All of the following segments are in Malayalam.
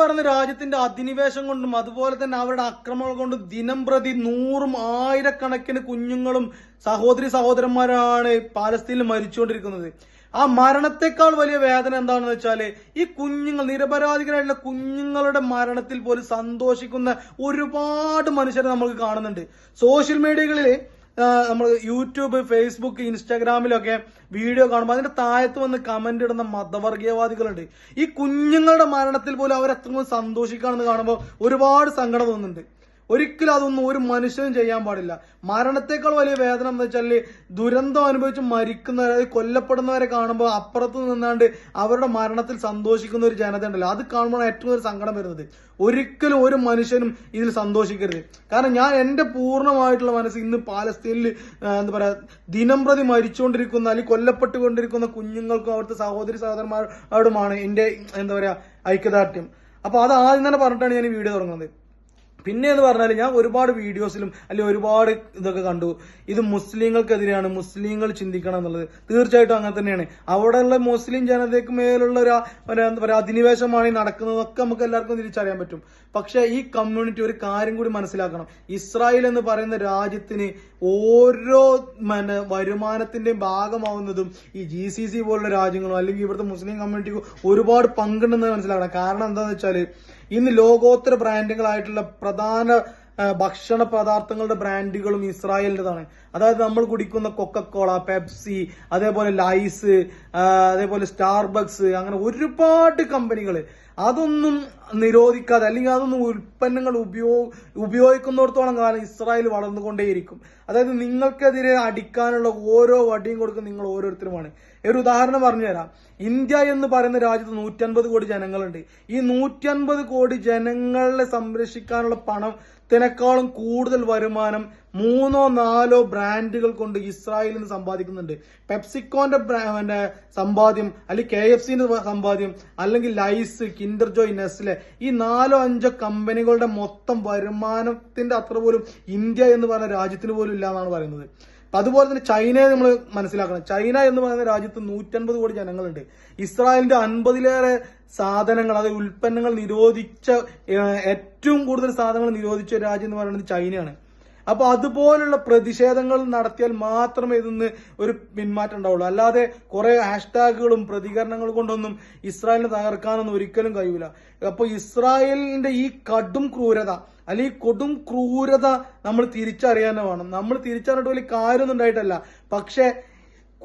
പറയുന്ന രാജ്യത്തിന്റെ അധിനിവേശം കൊണ്ടും അതുപോലെ തന്നെ അവരുടെ ആക്രമണങ്ങൾ കൊണ്ടും ദിനം പ്രതി നൂറും ആയിരക്കണക്കിന് കുഞ്ഞുങ്ങളും സഹോദരി സഹോദരന്മാരാണ് പാലസ്തീനിൽ മരിച്ചുകൊണ്ടിരിക്കുന്നത്. ആ മരണത്തെക്കാൾ വലിയ വേദന എന്താണെന്ന് വെച്ചാൽ ഈ കുഞ്ഞുങ്ങൾ നിരപരാധികളായിട്ടുള്ള കുഞ്ഞുങ്ങളുടെ മരണത്തിൽ പോലും സന്തോഷിക്കുന്ന ഒരുപാട് മനുഷ്യരെ നമുക്ക് കാണുന്നുണ്ട്. സോഷ്യൽ മീഡിയകളിൽ നമ്മൾ യൂട്യൂബ് ഫേസ്ബുക്ക് ഇൻസ്റ്റാഗ്രാമിലൊക്കെ വീഡിയോ കാണുമ്പോൾ അതിന്റെ താഴത്ത് വന്ന് കമന്റ് ഇടുന്ന മതവർഗീയവാദികളുണ്ട്. ഈ കുഞ്ഞുങ്ങളുടെ മരണത്തിൽ പോലും അവർ സന്തോഷിക്കുകയാണെന്ന് കാണുമ്പോൾ ഒരുപാട് സങ്കടം തോന്നുന്നുണ്ട്. ഒരിക്കലും അതൊന്നും ഒരു മനുഷ്യനും ചെയ്യാൻ പാടില്ല. മരണത്തെക്കാൾ വലിയ വേദന എന്ന് വെച്ചാൽ ദുരന്തം അനുഭവിച്ച് മരിക്കുന്നവരെ അതായത് കൊല്ലപ്പെടുന്നവരെ കാണുമ്പോൾ അപ്പുറത്ത് നിന്നാണ്ട് അവരുടെ മരണത്തിൽ സന്തോഷിക്കുന്ന ഒരു ജനത ഉണ്ടല്ലോ. അത് കാണുമ്പോൾ ഏറ്റവും ഒരു സങ്കടം വരുന്നത്. ഒരിക്കലും ഒരു മനുഷ്യനും ഇതിൽ സന്തോഷിക്കരുത്. കാരണം ഞാൻ എന്റെ പൂർണമായിട്ടുള്ള മനസ്സ് ഇന്ന് പാലസ്തീനിൽ എന്താ പറയാ ദിനം പ്രതി മരിച്ചുകൊണ്ടിരിക്കുന്ന അല്ലെങ്കിൽ കൊല്ലപ്പെട്ടുകൊണ്ടിരിക്കുന്ന കുഞ്ഞുങ്ങൾക്കും അവിടുത്തെ സഹോദരി സഹോദരന്മാരോടുമാണ് എന്റെ എന്താ പറയാ ഐക്യദാർഢ്യം. അപ്പൊ അത് ആദ്യം തന്നെ പറഞ്ഞിട്ടാണ് ഞാൻ ഈ വീഡിയോ തുടങ്ങുന്നത്. പിന്നെ എന്ന് പറഞ്ഞാൽ ഞാൻ ഒരുപാട് വീഡിയോസിലും അല്ലെങ്കിൽ ഒരുപാട് ഇതൊക്കെ കണ്ടു. ഇത് മുസ്ലിങ്ങൾക്കെതിരെയാണ്. മുസ്ലിങ്ങൾ ചിന്തിക്കണം എന്നുള്ളത്. തീർച്ചയായിട്ടും അങ്ങനെ തന്നെയാണ്. അവിടെയുള്ള മുസ്ലിം ജനതയ്ക്ക് മേലുള്ള ഒരു അധിനിവേശമാണ് നടക്കുന്നതൊക്കെ നമുക്ക് എല്ലാവർക്കും തിരിച്ചറിയാൻ പറ്റും. പക്ഷെ ഈ കമ്മ്യൂണിറ്റി ഒരു കാര്യം കൂടി മനസ്സിലാക്കണം. ഇസ്രായേൽ എന്ന് പറയുന്ന രാജ്യത്തിന് ഓരോ മന വരുമാനത്തിന്റെയും ഭാഗമാവുന്നതും ഈ ജി സി സി പോലുള്ള രാജ്യങ്ങളോ അല്ലെങ്കിൽ ഇവിടുത്തെ മുസ്ലിം കമ്മ്യൂണിറ്റിക്ക് ഒരുപാട് പങ്കുണ്ടെന്ന് മനസ്സിലാക്കണം. കാരണം എന്താണെന്ന് വെച്ചാൽ ഇന്ന് ലോകോത്തര ബ്രാൻഡുകളായിട്ടുള്ള പ്രധാന ഭക്ഷണ പദാർത്ഥങ്ങളുടെ ബ്രാൻഡുകളും ഇസ്രായേലിന്റെതാണ്. അതായത് നമ്മൾ കുടിക്കുന്ന കൊക്കക്കോള പെപ്സി അതേപോലെ ലൈസ് അതേപോലെ സ്റ്റാർബക്സ് അങ്ങനെ ഒരുപാട് കമ്പനികൾ അതൊന്നും നിരോധിക്കാതെ അല്ലെങ്കിൽ അതൊന്നും ഉൽപ്പന്നങ്ങൾ ഉപയോഗ ഉപയോഗിക്കുന്നിടത്തോളം കാലം ഇസ്രായേൽ വളർന്നുകൊണ്ടേയിരിക്കും. അതായത് നിങ്ങൾക്കെതിരെ അടിക്കാനുള്ള ഓരോ വടിയും കൊടുക്കുന്ന നിങ്ങൾ ഓരോരുത്തരുമാണ്. ഒരു ഉദാഹരണം പറഞ്ഞു തരാം ഇന്ത്യ എന്ന് പറയുന്ന രാജ്യത്ത് നൂറ്റൻപത് കോടി ജനങ്ങളുണ്ട്. ഈ നൂറ്റൻപത് കോടി ജനങ്ങളെ സംരക്ഷിക്കാനുള്ള പണം ത്തിനേക്കാളും കൂടുതൽ വരുമാനം മൂന്നോ നാലോ ബ്രാൻഡുകൾ കൊണ്ട് ഇസ്രായേലിൽ നിന്ന് സമ്പാദിക്കുന്നുണ്ട്. പെപ്സിക്കോന്റെ പിന്നെ സമ്പാദ്യം അല്ലെങ്കിൽ കെ എഫ് സിന്റെ സമ്പാദ്യം അല്ലെങ്കിൽ ലൈസ് കിൻഡർ ജോയ് നെസ്ലെ ഈ നാലോ അഞ്ചോ കമ്പനികളുടെ മൊത്തം വരുമാനത്തിന്റെ അത്ര പോലും ഇന്ത്യ എന്ന് പറയുന്ന രാജ്യത്തിന് പോലും ഇല്ല എന്നാണ് പറയുന്നത്. അതുപോലെ തന്നെ ചൈനയെ നമ്മൾ മനസ്സിലാക്കണം. ചൈന എന്ന് പറയുന്ന രാജ്യത്ത് നൂറ്റൻപത് കോടി ജനങ്ങളുണ്ട്. ഇസ്രായേലിന്റെ അൻപതിലേറെ സാധനങ്ങൾ അതായത് ഉൽപ്പന്നങ്ങൾ നിരോധിച്ച ഏറ്റവും കൂടുതൽ സാധനങ്ങൾ നിരോധിച്ച രാജ്യം എന്ന് പറയുന്നത് ചൈനയാണ്. അപ്പൊ അതുപോലുള്ള പ്രതിഷേധങ്ങൾ നടത്തിയാൽ മാത്രമേ ഇതിന്ന് ഒരു പിന്മാറ്റം ഉണ്ടാവുള്ളൂ. അല്ലാതെ കുറെ ഹാഷ്ടാഗുകളും പ്രതികരണങ്ങൾ കൊണ്ടൊന്നും ഇസ്രായേലിനെ തകർക്കാനൊന്നും ഒരിക്കലും കഴിയൂല. അപ്പൊ ഇസ്രായേലിന്റെ ഈ കടും ക്രൂരത അല്ലെങ്കിൽ കൊടും ക്രൂരത നമ്മൾ തിരിച്ചറിയാനാണ് വേണം. നമ്മൾ തിരിച്ചറിഞ്ഞിട്ട് വലിയ കാര്യമൊന്നും ഉണ്ടായിട്ടല്ല. പക്ഷെ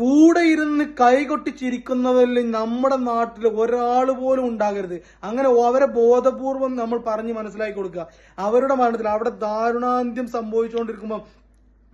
കൂടെ ഇരുന്ന് കൈകൊട്ടി ചിരിക്കുന്നവരിൽ നമ്മുടെ നാട്ടിൽ ഒരാൾ പോലും ഉണ്ടാകരുത്. അങ്ങനെ അവരെ ബോധപൂർവം നമ്മൾ പറഞ്ഞ് മനസ്സിലാക്കി കൊടുക്കുക. അവരുടെ മരണത്തിൽ അവിടെ ദാരുണാന്ത്യം സംഭവിച്ചുകൊണ്ടിരിക്കുമ്പോൾ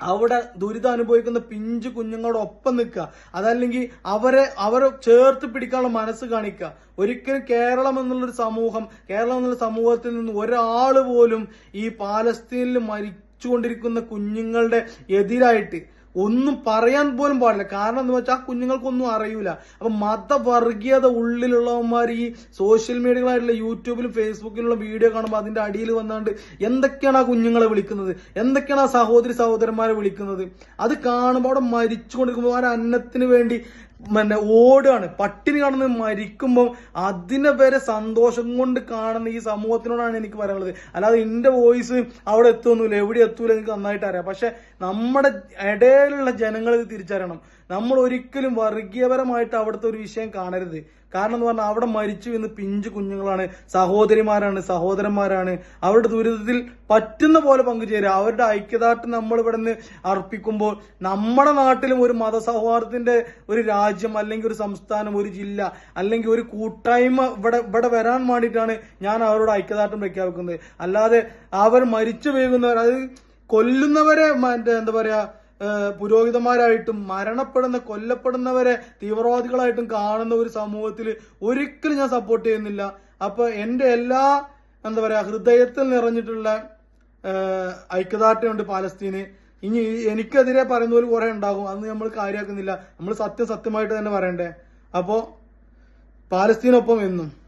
അവിടെ ദുരിതം അനുഭവിക്കുന്ന പിഞ്ചു കുഞ്ഞുങ്ങളുടെ ഒപ്പം നിൽക്കുക. അതല്ലെങ്കിൽ അവരെ അവരെ ചേർത്ത് പിടിക്കാനുള്ള മനസ്സ് കാണിക്കുക. ഒരിക്കലും കേരളം എന്നുള്ളൊരു സമൂഹം കേരളം എന്നുള്ള സമൂഹത്തിൽ നിന്ന് ഒരാൾ പോലും ഈ പാലസ്തീനിൽ മരിച്ചുകൊണ്ടിരിക്കുന്ന കുഞ്ഞുങ്ങളുടെ എതിരായിട്ട് ഒന്നും പറയാൻ പോലും പാടില്ല. കാരണം എന്ന് വെച്ചാൽ ആ കുഞ്ഞുങ്ങൾക്കൊന്നും അറിയൂല. അപ്പൊ മതവർഗീയത ഉള്ളിലുള്ളവന്മാർ ഈ സോഷ്യൽ മീഡിയകളായിട്ടുള്ള യൂട്യൂബിലും ഫേസ്ബുക്കിലുള്ള വീഡിയോ കാണുമ്പോൾ അതിന്റെ അടിയിൽ വന്നാണ്ട് എന്തൊക്കെയാണ് ആ കുഞ്ഞുങ്ങളെ വിളിക്കുന്നത്? എന്തൊക്കെയാണ് ആ സഹോദരി സഹോദരന്മാരെ വിളിക്കുന്നത്? അത് കാണുമ്പോൾ അവിടെ മരിച്ചുകൊണ്ടിരിക്കുമ്പോൾ ആ അന്നത്തിന് വേണ്ടി പിന്നെ ഓടുകയാണ്. പട്ടിണി കാണുന്ന മരിക്കുമ്പോൾ അതിനെ വരെ സന്തോഷം കൊണ്ട് കാണുന്ന ഈ സമൂഹത്തിനോടാണ് എനിക്ക് പറയാനുള്ളത്. അല്ലാതെ എന്റെ വോയിസ് അവിടെ എത്തുമൊന്നുമില്ല എവിടെ എത്തൂല എനിക്ക് നന്നായിട്ട് അറിയാം. പക്ഷെ നമ്മുടെ ഇടയിലുള്ള ജനങ്ങൾ ഇത് തിരിച്ചറിയണം. നമ്മൾ ഒരിക്കലും വർഗീയപരമായിട്ട് അവിടുത്തെ ഒരു വിഷയം കാണരുത്. കാരണം എന്ന് പറഞ്ഞാൽ അവിടെ മരിച്ചു എന്ന് പിഞ്ചു കുഞ്ഞുങ്ങളാണ് സഹോദരിമാരാണ് സഹോദരന്മാരാണ്. അവരുടെ ദുരിതത്തിൽ പറ്റുന്ന പോലെ പങ്കുചേരുക. അവരുടെ ഐക്യദാർഢ്യം നമ്മൾ ഇവിടെ നിന്ന് അർപ്പിക്കുമ്പോൾ നമ്മുടെ നാട്ടിലും ഒരു മതസൗഹാർദ്ദത്തിന്റെ ഒരു രാജ്യം അല്ലെങ്കിൽ ഒരു സംസ്ഥാനം ഒരു ജില്ല അല്ലെങ്കിൽ ഒരു കൂട്ടായ്മ ഇവിടെ ഇവിടെ വരാൻ വേണ്ടിയിട്ടാണ് ഞാൻ അവരോട് ഐക്യദാർഢ്യം പ്രഖ്യാപിക്കുന്നത്. അല്ലാതെ അവർ മരിച്ചു വീഴുന്നവർ അത് കൊല്ലുന്നവരെ എന്താ പറയാ ഏഹ് പുരോഹിതന്മാരായിട്ടും മരണപ്പെടുന്ന കൊല്ലപ്പെടുന്നവരെ തീവ്രവാദികളായിട്ടും കാണുന്ന ഒരു സമൂഹത്തിൽ ഒരിക്കലും ഞാൻ സപ്പോർട്ട് ചെയ്യുന്നില്ല. അപ്പൊ എന്റെ എല്ലാ എന്താ പറയാ ഹൃദയത്തിൽ നിറഞ്ഞിട്ടുള്ള ഐക്യദാർഢ്യമുണ്ട് പാലസ്തീന്. ഇനി എനിക്കെതിരെ പറയുന്നവർ കുറെ ഉണ്ടാകും. അന്ന് നമ്മൾ കാര്യമാക്കുന്നില്ല. നമ്മൾ സത്യം സത്യമായിട്ട് തന്നെ പറയണ്ടേ? അപ്പോ പാലസ്തീനൊപ്പം എന്നും.